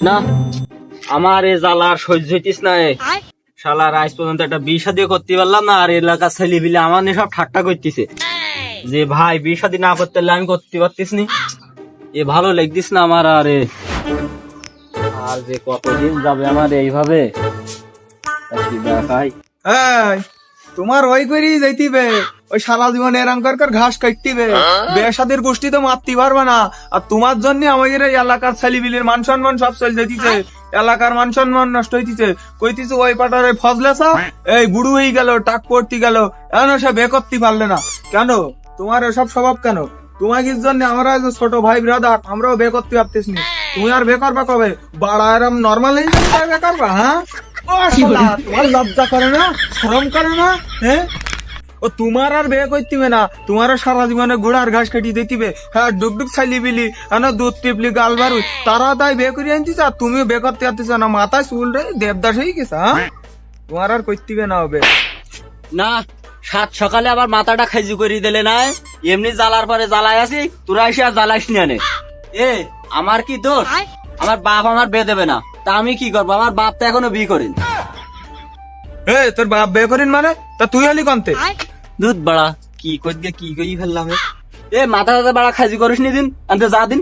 না আমার এ জ্বালা সহ্য হইতিস না এ। শালার আজ পর্যন্ত একটা বিয়ে শাদি করতে পারলাম না আর এলাকার ছেলে বিলে আমার নিয়ে সব ঠাট্টা করতেছে। যে ভাই বিয়ে শাদি না করতে পারলে আমি করতে পারতিস নি। এ ভালো লাগতিস না আমার আর এ। আর যে কতদিন যাবে আমার এইভাবে? তোমার ওই করি যাইতিবে ওই সারা জীবন এরম কর কর ঘাস কাটতিবে। বেসাদের গোষ্ঠী তো মারতে পারবে না। আর তোমার জন্য আমাদের এই এলাকার ছেলিবিলির মান সম্মান সব চলে যাইতিছে। এলাকার মান সম্মান নষ্ট হইতেছে। কইতিছে ওই পাটার ওই ফজলেসা এই বুড়ো হয়ে গেল টাক পড়তে গেল। এখন সে বে করতে পারলে না। কেন? তোমার এসব স্বভাব কেন? তোমাকে জন্য আমরা ছোট ভাই ব্রাদার আমরাও বে করতে পারতেছি নি। তুমি আর বে করবা কবে? বাড়া এরম নর্মাল হয়ে যাবে বে হ্যাঁ? তোমার লজ্জা করে না? শরম করে না? হ্যাঁ? ও তোমার আর বিয়ে করতিবে না। তোমার সারা জীবনে ঘোড়ার ঘাস কাটি দিতিবে। হ্যাঁ ডুব ডুব ছাইলি বিলি হ্যাঁ দুধ টিপলি গাল বারু তারা তাই বিয়ে করে আনতিস আর তুমি বিয়ে করতে আসতিস না। মাথায় চুল রে দেবদাস হয়ে গেছে হ্যাঁ? তোমার আর করতিবে না হবে না সাত সকালে আবার মাথাটা খাইজু করে দিলে না? এমনি জ্বালার পরে জ্বালায় আছি তোরা এসে আর জ্বালাইস না নে। এ আমার কি দোষ? আমার বাপ আমার বিয়ে দেবে না। তা আমি কি করব? আমার বাপ তো এখনও বিয়ে করিনি। এ তোর বাপ বিয়ে করিন মানে? তা তুই হলি কন্তে? দুধ বাড়া। কি কই দিয়ে কি কই ফেললাম এ? মাথা টাথা বাড়া খাইজি করিস নি দিন আনতে যা দিন।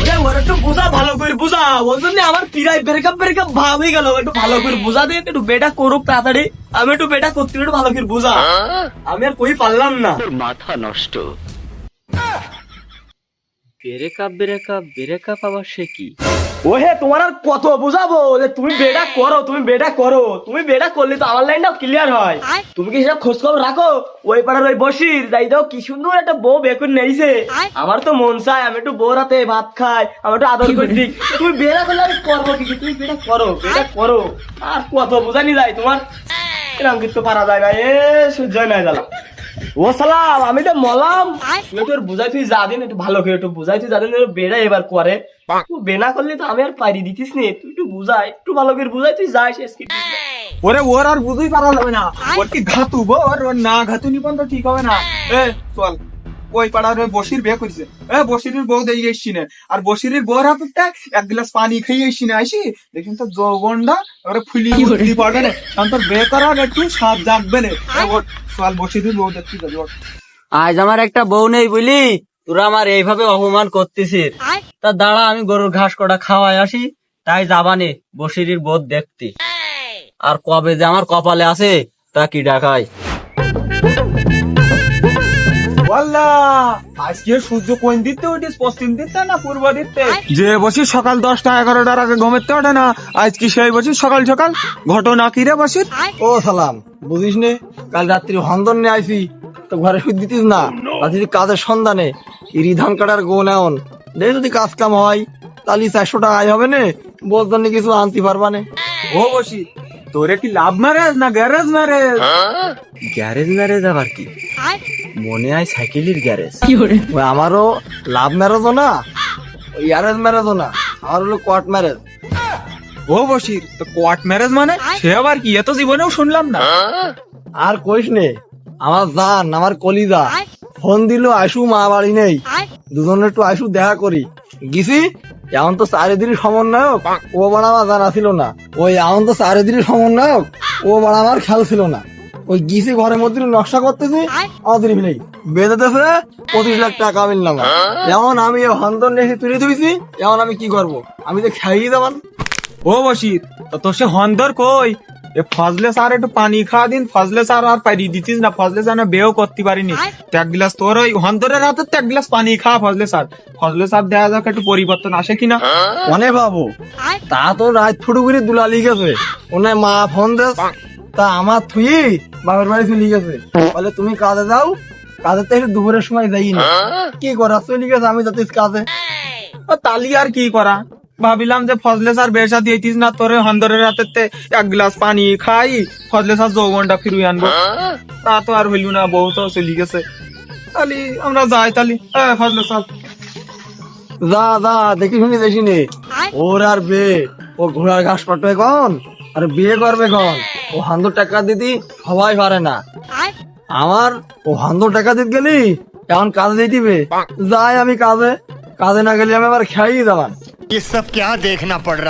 ওরে ওরে একটু বুঝা ভালো করে বুঝা। ওই জন্য আমার পিরাই ব্রেকআপ ব্রেকআপ ভাব হয়ে গেল। একটু ভালো করে বুঝা দে একটু বেটা করুক তাড়াতাড়ি। আমি একটু বেটা করতে একটু ভালো করে বুঝা। আমি আর কই পারলাম না। মাথা নষ্ট। ব্রেকআপ ব্রেকআপ ব্রেকআপ আবার সে কি? ও হে তোমার আর কত বুঝাবো? যে তুমি বেটা করো তুমি বেটা করো। তুমি বেটা করলে তো আমার লাইনটাও ক্লিয়ার হয়। তুমি কি সেটা খোঁজ খবর রাখো? ওই পাড়ার ওই বসির যাই দাও কি সুন্দর একটা বউ বেকুন নেইছে আমার তো মন চায় আমি একটু বউ রাতে ভাত খাই আমি একটু আদর করে। দিই তুমি বেড়া করলে আমি করব কি? তুমি বেটা করো বেটা করো। আর কত বোঝানি যায় তোমার? এরকম কিন্তু পারা যায় না। এ সহ্য হয় না জ্বালা। ও সালাম আমি তো মলাম। ওর বুঝাই তুই যা দিন একটু ভালো করে একটু বুঝাই তুই যা দিন বেড়া এবার করে। তুই বেনা করলে তো আমি আর পারি দিতিস নে তুই একটু বুঝাই একটু ভালো করে বুঝাই তুই যাই শেষ ওরে ওর আর পারা যাবে না। ওর কি ঘাতু ওর না ঘাতু নিবন্ধ ঠিক হবে না। এ চল। ওই পাড়ার ওই বসির বিয়ে করেছে। এ বসিরের বউ দিয়ে এসছি না। আর বসিরের বউর হাতে এক গ্লাস পানি খেয়ে এসছি না আইসি? দেখুন তো যৌবনটা ওরে ফুলি উঠতে পারবে না। কারণ তোর বিয়ে করার একটু স্বাদ জাগবে না। চল বসিরের বউ দেখতে যাবি। আজ আমার একটা বউ নেই বুঝলি? তোরা আমার এইভাবে অপমান করতেছিস। তা দাঁড়া আমি গরুর ঘাস কটা খাওয়াই আসি তাই যাবানে বসিরির বোধ দেখতে। আর কবে যে আমার কপালে আছে তা কি ডাকায় আজকে সূর্য কোন দিতে উঠিস পশ্চিম দিতে না পূর্ব দিতে? যে বসি সকাল দশটা এগারোটার আগে ঘুমেতে ওঠে না আজ কি সেই বসি সকাল সকাল ঘটনা কি রে বসির? ও সালাম বুঝিস নে কাল রাত্রি হন্দন নিয়ে আইসি তো ঘরে শুয়ে দিতিস না আর যদি কাজের সন্ধানে ইরি ধান কাটার গোল এমন দেখি যদি কাজ কাম হয় তাহলে চারশো টাকা আয় হবে নে বলতাম কিছু আনতে পারবা নে। ও বসি তোরে কি লাভ ম্যারেজ না গ্যারেজ ম্যারেজ গ্যারেজ ম্যারেজ আবার কি? মনে হয় সাইকেলের গ্যারেজ। ওই আমারও লাভ ম্যারেজও না ওই অ্যারেঞ্জ ম্যারেজও না আমার হলো কোয়ার্ট ম্যারেজ ও বসির তো কোয়ার্ট ম্যারেজ মানে? সে আবার কি? এত জীবনেও শুনলাম না। আর কইস নে আমার জান আমার কলিজা ফোন দিল আইসু মা বাড়ি নেই। দুজনে একটু আইসু দেখা করি। গেছি এমন তো চারিদিনই সমন্বয়ক ও বাড়া আমার জানা ছিল না। ওই এমন তো চারিদিনই সমন্বয়ক ও বাড়া আমার খেয়াল ছিল না। ওই গিসি ঘরের মধ্যে নকশা করতেছি আমাদের মিলে বেঁধে দেছে পঁচিশ লাখ টাকা মিললাম এমন আমি হন্তন রেখে তুলে ধুইছি এমন আমি কি করব? আমি তো খাইয়ে দেবান ও বসির তো তোর সে হন্দর কই? এ ফজলে স্যার একটু পানি খাওয়া দিন ফজলে স্যার আর পারি দিতিস না ফজলে স্যার না বেও করতে পারিনি। এক গ্লাস তোর ওই হন্দরের হাতে তো এক গ্লাস পানি খা ফজলে স্যার। ফজলে স্যার দেখা যাক একটু পরিবর্তন আসে কিনা। অনেক বাবু তা তো রাত ফুটু করে দুলালি গেছে। ওনে মা ফোন দে তা আমার থুই বাবার বাড়ি চলে গেছে। বলে তুমি কাজে যাও কাজে তো একটু দুপুরের সময় যাই না। কি করা? চলে গেছে আমি যাচ্ছি কাজে। তালি আর কি করা? ভাবিলাম যে ফজলে স্যার বেশা দিয়েছিস না তোর হন্দরের হাতে এক গ্লাস পানি খাই ফজলে স্যার যৌবনটা ফিরুই আনব। তা তো আর হইল না বউ তো চলে গেছে। তালি আমরা যাই তালি। ফজলে স্যার। যা যা দেখি শুনি দেখি নে ওর আর বে ও ঘোড়ার ঘাস পাঠবে কন আর বিয়ে করবে কন ও হান্দর টাকা দিতি সবাই পারে না আমার ও হান্দর টাকা দিতে গেলি এখন কাজে দিতিবে যাই আমি কাজে কাজে না গেলে আমি আবার খেয়াই দাবান ये सब क्या देखना पड़ रहा